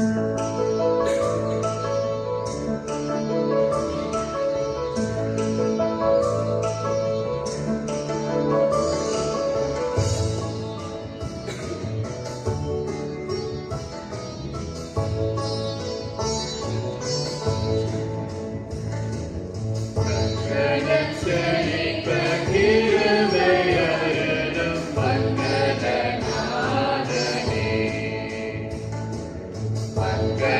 Yes. But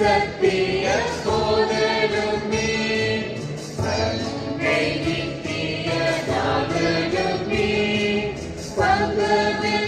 பங்கமில் Sathya